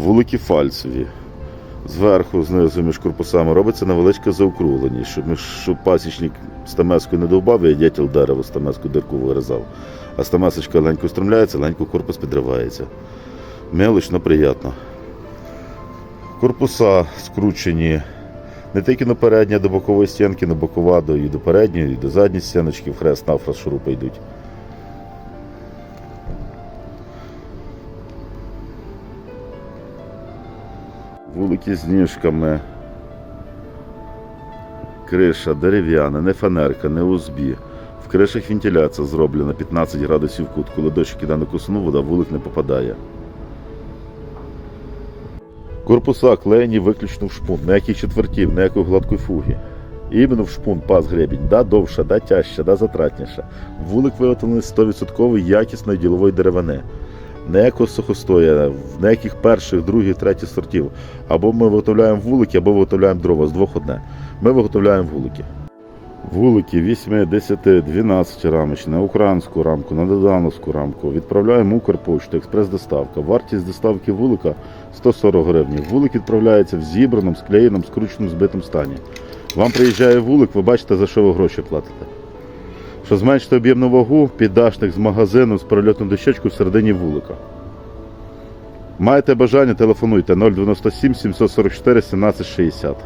Вулики фальцеві. Зверху, знизу між корпусами робиться невеличке заокруглення, щоб, щоб пасічник стамескою не довбав і дятел дерево стамеску дирку вирізав. А стамесочка легенько стрімляється, легенько корпус підривається. Мелочь, но приємно. Корпуса скручені не тільки на передні, а до бокової стінки, на бокова, до, і до передньої, і до задньої стіночки, в хрест нафраз шурупи йдуть. Вулики з ніжками. Криша дерев'яна, не фанерка, не узбі. В кришах вентиляція зроблена 15 градусів кут. Коли дощ іде на косну, вода вулик не попадає. Корпуса клеєні виключно в шпун, ніяких четвертів, ніякої гладкої фуги. Іменно в шпун пас гребінь, да довша, да тяжча, да затратніша. Вулик виготовлений 100% якісної ділової деревини. Ніякого сухостоя, ніяких перших, других, третіх сортів. Або ми виготовляємо вулики, або виготовляємо дрова з двох одне. Ми виготовляємо вулики. Вулики 8, 10, 12 рамочні, на українську рамку, на додановську рамку. Відправляємо Укрпошту, експрес-доставка. Вартість доставки вулика 140 гривень. Вулик відправляється в зібраному, склеєному, скрученому, збитому стані. Вам приїжджає вулик, ви бачите, за що ви гроші платите. Щоб зменшити об'ємну вагу, піддашник з магазину з прольотну дощечку в середині вулика. Маєте бажання, телефонуйте 097 744 1760.